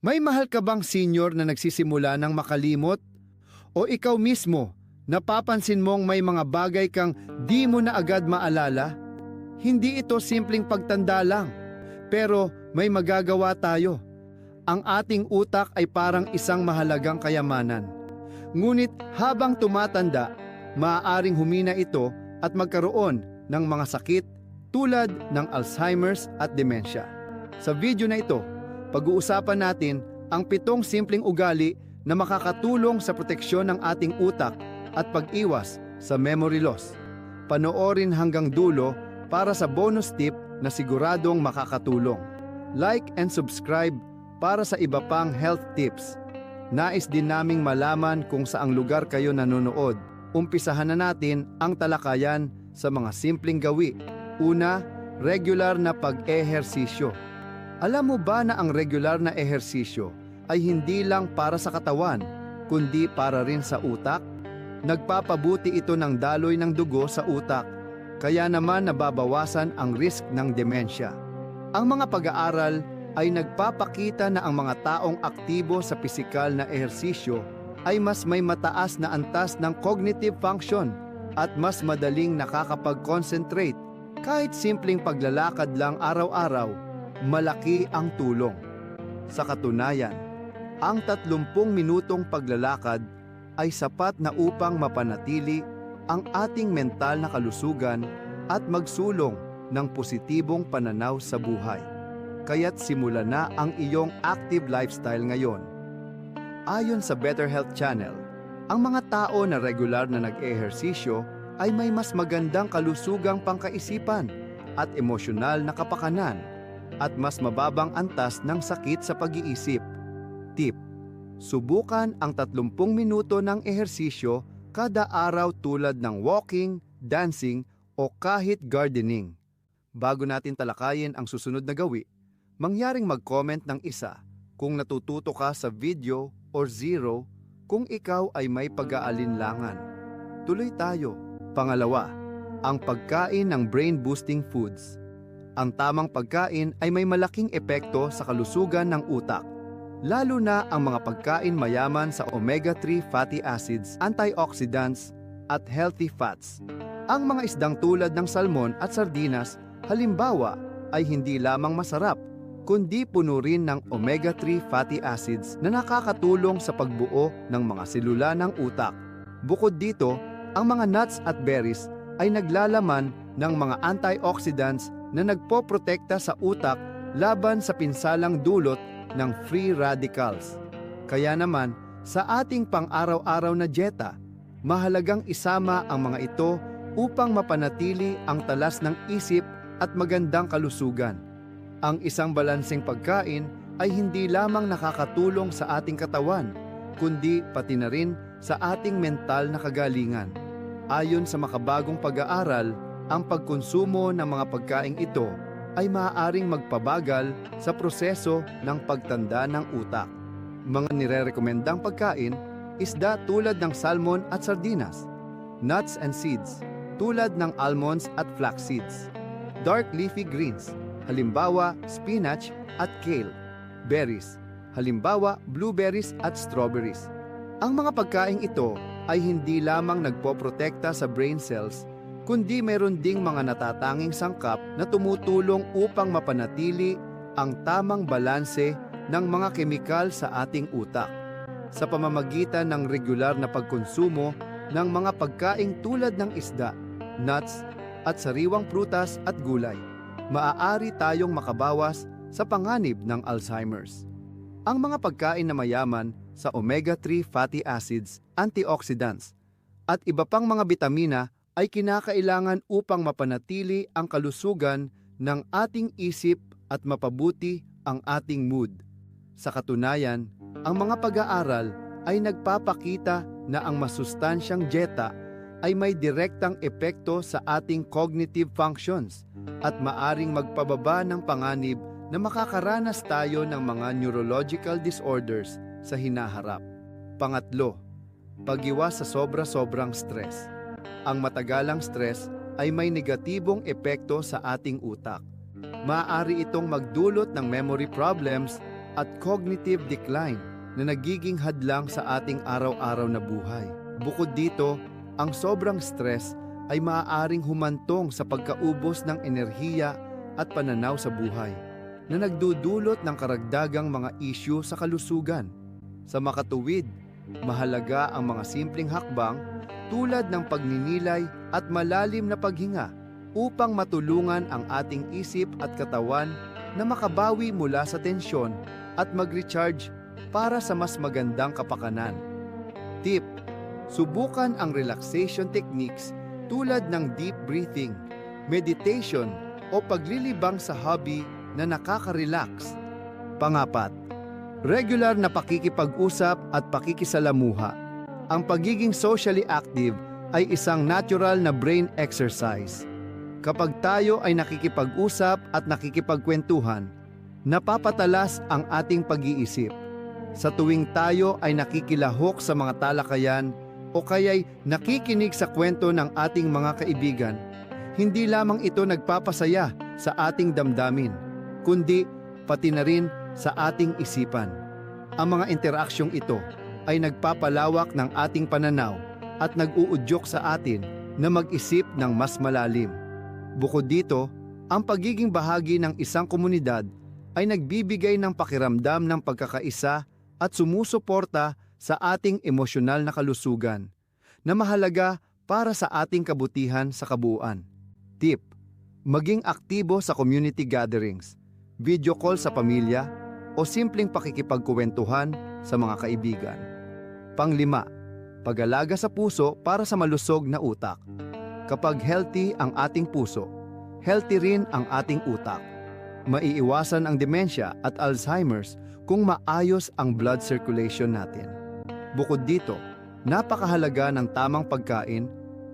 May mahal ka bang senior na nagsisimula ng makalimot? O ikaw mismo, napapansin mong may mga bagay kang di mo na agad maalala? Hindi ito simpleng pagtanda lang, pero may magagawa tayo. Ang ating utak ay parang isang mahalagang kayamanan. Ngunit habang tumatanda, maaaring humina ito at magkaroon ng mga sakit tulad ng Alzheimer's at dementia. Sa video na ito, pag-uusapan natin ang pitong simpleng ugali na makakatulong sa proteksyon ng ating utak at pag-iwas sa memory loss. Panoorin hanggang dulo para sa bonus tip na siguradong makakatulong. Like and subscribe para sa iba pang health tips. Nais din naming malaman kung saang lugar kayo nanonood. Umpisahan na natin ang talakayan sa mga simpleng gawi. Una, regular na pag-ehersisyo. Alam mo ba na ang regular na ehersisyo ay hindi lang para sa katawan, kundi para rin sa utak? Nagpapabuti ito ng daloy ng dugo sa utak, kaya naman nababawasan ang risk ng demensya. Ang mga pag-aaral ay nagpapakita na ang mga taong aktibo sa pisikal na ehersisyo ay mas may mataas na antas ng cognitive function at mas madaling nakakapag-concentrate. Kahit simpleng paglalakad lang araw-araw, malaki ang tulong. Sa katunayan, ang 30 minutong paglalakad ay sapat na upang mapanatili ang ating mental na kalusugan at magsulong ng positibong pananaw sa buhay. Kaya't simula na ang iyong active lifestyle ngayon. Ayon sa Better Health Channel, ang mga tao na regular na nag-ehersisyo ay may mas magandang kalusugang pangkaisipan at emosyonal na kapakanan at mas mababang antas ng sakit sa pag-iisip. Tip: Subukan ang 30 minuto ng ehersisyo kada araw tulad ng walking, dancing o kahit gardening. Bago natin talakayin ang susunod na gawi, mangyaring mag-comment ng isa kung natututo ka sa video or zero kung ikaw ay may pag-aalinlangan. Tuloy tayo. Pangalawa, ang pagkain ng brain-boosting foods. Ang tamang pagkain ay may malaking epekto sa kalusugan ng utak. Lalo na ang mga pagkain mayaman sa omega-3 fatty acids, antioxidants, at healthy fats. Ang mga isdang tulad ng salmon at sardinas, halimbawa, ay hindi lamang masarap, kundi puno rin ng omega-3 fatty acids na nakakatulong sa pagbuo ng mga selula ng utak. Bukod dito, ang mga nuts at berries ay naglalaman ng mga antioxidants na nagpoprotekta sa utak laban sa pinsalang dulot ng free radicals. Kaya naman, sa ating pang-araw-araw na dieta, mahalagang isama ang mga ito upang mapanatili ang talas ng isip at magandang kalusugan. Ang isang balanseng pagkain ay hindi lamang nakakatulong sa ating katawan, kundi pati na rin sa ating mental na kagalingan. Ayon sa makabagong pag-aaral, ang pagkonsumo ng mga pagkaing ito ay maaaring magpabagal sa proseso ng pagtanda ng utak. Mga nirerekomendang pagkain, isda tulad ng salmon at sardinas, nuts and seeds tulad ng almonds at flax seeds, dark leafy greens, halimbawa spinach at kale, berries, halimbawa blueberries at strawberries. Ang mga pagkaing ito ay hindi lamang nagpoprotekta sa brain cells, kundi meron ding mga natatanging sangkap na tumutulong upang mapanatili ang tamang balanse ng mga kemikal sa ating utak. Sa pamamagitan ng regular na pagkonsumo ng mga pagkaing tulad ng isda, nuts, at sariwang prutas at gulay, maaari tayong makabawas sa panganib ng Alzheimer's. Ang mga pagkain na mayaman sa omega-3 fatty acids, antioxidants, at iba pang mga bitamina ay kinakailangan upang mapanatili ang kalusugan ng ating isip at mapabuti ang ating mood. Sa katunayan, ang mga pag-aaral ay nagpapakita na ang masustansyang dieta ay may direktang epekto sa ating cognitive functions at maaring magpababa ng panganib na makakaranas tayo ng mga neurological disorders sa hinaharap. Pangatlo, pagiwas sa sobra-sobrang stress. Ang matagalang stress ay may negatibong epekto sa ating utak. Maaari itong magdulot ng memory problems, at cognitive decline na nagiging hadlang sa ating araw-araw na buhay. Bukod dito, ang sobrang stress ay maaaring humantong sa pagkaubos ng enerhiya at pananaw sa buhay na nagdudulot ng karagdagang mga isyu sa kalusugan. Sa makatuwid, mahalaga ang mga simpleng hakbang tulad ng pagninilay at malalim na paghinga upang matulungan ang ating isip at katawan na makabawi mula sa tensyon at mag-recharge para sa mas magandang kapakanan. Tip: Subukan ang relaxation techniques tulad ng deep breathing, meditation o paglilibang sa hobby na nakaka-relax. Pangapat, regular na pakikipag-usap at pakikisalamuha. Ang pagiging socially active ay isang natural na brain exercise. Kapag tayo ay nakikipag-usap at nakikipagkwentuhan, napapatalas ang ating pag-iisip. Sa tuwing tayo ay nakikilahok sa mga talakayan o kaya'y nakikinig sa kwento ng ating mga kaibigan, hindi lamang ito nagpapasaya sa ating damdamin, kundi pati na rin sa ating isipan. Ang mga interaksyong ito ay nagpapalawak ng ating pananaw at nag-uudyok sa atin na mag-isip ng mas malalim. Bukod dito, ang pagiging bahagi ng isang komunidad ay nagbibigay ng pakiramdam ng pagkakaisa at sumusuporta sa ating emosyonal na kalusugan na mahalaga para sa ating kabutihan sa kabuuan. Tip: Maging aktibo sa community gatherings, video call sa pamilya, o simpleng pakikipagkuwentuhan sa mga kaibigan. Panglima, pag-alaga sa puso para sa malusog na utak. Kapag healthy ang ating puso, healthy rin ang ating utak. Maiiwasan ang demensya at Alzheimer's kung maayos ang blood circulation natin. Bukod dito, napakahalaga ng tamang pagkain,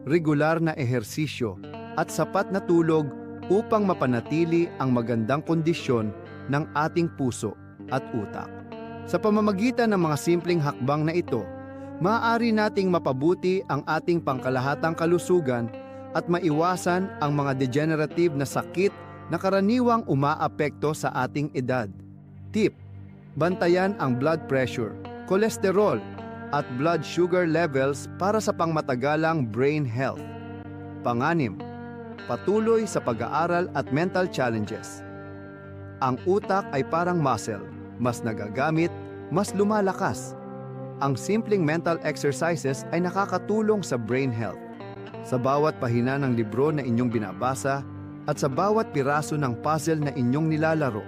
regular na ehersisyo at sapat na tulog upang mapanatili ang magandang kondisyon ng ating puso at utak. Sa pamamagitan ng mga simpleng hakbang na ito, maaari nating mapabuti ang ating pangkalahatang kalusugan at maiwasan ang mga degenerative na sakit na karaniwang umaapekto sa ating edad. Tip: Bantayan ang blood pressure, kolesterol, at blood sugar levels para sa pangmatagalang brain health. Panganim, patuloy sa pag-aaral at mental challenges. Ang utak ay parang muscle, mas nagagamit, mas lumalakas. Ang simpleng mental exercises ay nakakatulong sa brain health. Sa bawat pahina ng libro na inyong binabasa at sa bawat piraso ng puzzle na inyong nilalaro,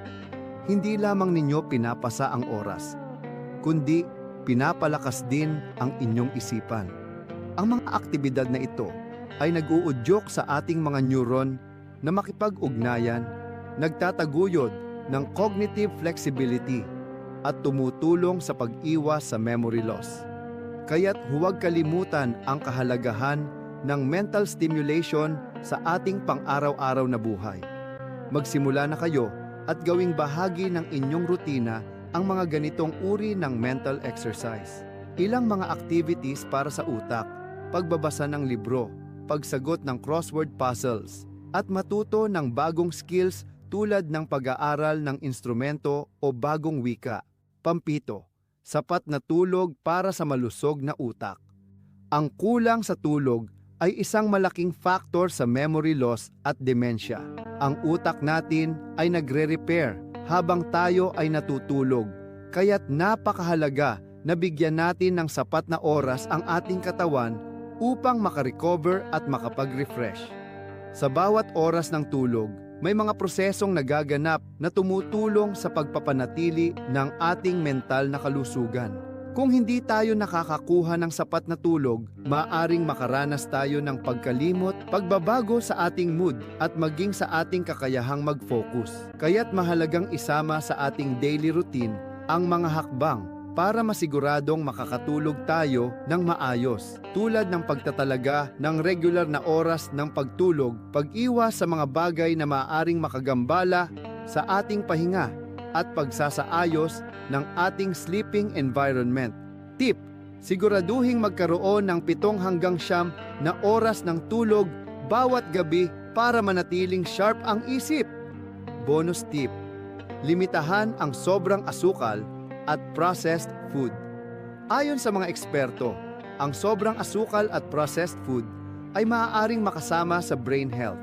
hindi lamang ninyo pinapasa ang oras, kundi pinapalakas din ang inyong isipan. Ang mga aktibidad na ito ay nag-uudyok sa ating mga neuron na makipag-ugnayan, nagtataguyod ng cognitive flexibility at tumutulong sa pag-iwas sa memory loss. Kaya't huwag kalimutan ang kahalagahan ng mental stimulation sa ating pang-araw-araw na buhay. Magsimula na kayo at gawing bahagi ng inyong rutina ang mga ganitong uri ng mental exercise. Ilang mga activities para sa utak, pagbabasa ng libro, pagsagot ng crossword puzzles, at matuto ng bagong skills tulad ng pag-aaral ng instrumento o bagong wika. Pampito, sapat na tulog para sa malusog na utak. Ang kulang sa tulog ay isang malaking factor sa memory loss at dementia. Ang utak natin ay nagre-repair habang tayo ay natutulog, kaya't napakahalaga na bigyan natin ng sapat na oras ang ating katawan upang makarecover at makapag-refresh. Sa bawat oras ng tulog, may mga prosesong nagaganap na tumutulong sa pagpapanatili ng ating mental na kalusugan. Kung hindi tayo nakakakuha ng sapat na tulog, maaring makaranas tayo ng pagkalimot, pagbabago sa ating mood at maging sa ating kakayahang mag-focus. Kaya't mahalagang isama sa ating daily routine ang mga hakbang para masiguradong makakatulog tayo ng maayos tulad ng pagtatalaga ng regular na oras ng pagtulog, pag-iwas sa mga bagay na maaaring makagambala sa ating pahinga at pagsasaayos ng ating sleeping environment. Tip, siguraduhing magkaroon ng pitong hanggang siyam na oras ng tulog bawat gabi para manatiling sharp ang isip. Bonus tip, limitahan ang sobrang asukal at processed food. Ayon sa mga eksperto, ang sobrang asukal at processed food ay maaaring makasama sa brain health.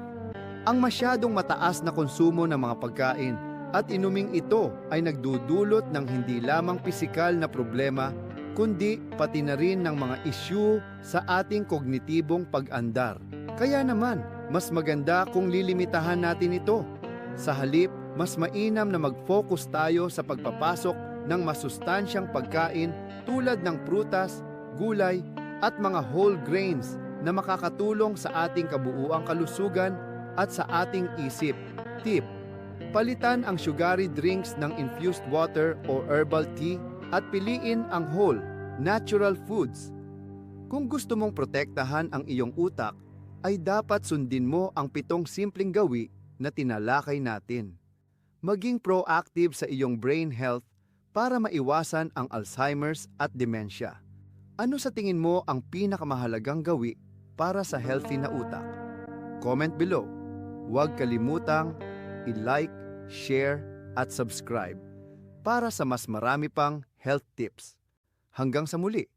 Ang masyadong mataas na konsumo ng mga pagkain at inuming ito ay nagdudulot ng hindi lamang pisikal na problema kundi pati na rin ng mga issue sa ating kognitibong pag-andar. Kaya naman, mas maganda kung lilimitahan natin ito. Sa halip, mas mainam na mag-focus tayo sa pagpapasok ng masustansyang pagkain tulad ng prutas, gulay, at mga whole grains na makakatulong sa ating kabuuang kalusugan at sa ating isip. Tip, palitan ang sugary drinks ng infused water o herbal tea at piliin ang whole, natural foods. Kung gusto mong protektahan ang iyong utak, ay dapat sundin mo ang pitong simpleng gawi na tinalakay natin. Maging proactive sa iyong brain health para maiwasan ang Alzheimer's at dementia. Ano sa tingin mo ang pinakamahalagang gawi para sa healthy na utak? Comment below. Huwag kalimutang i-like, share at subscribe para sa mas marami pang health tips. Hanggang sa muli!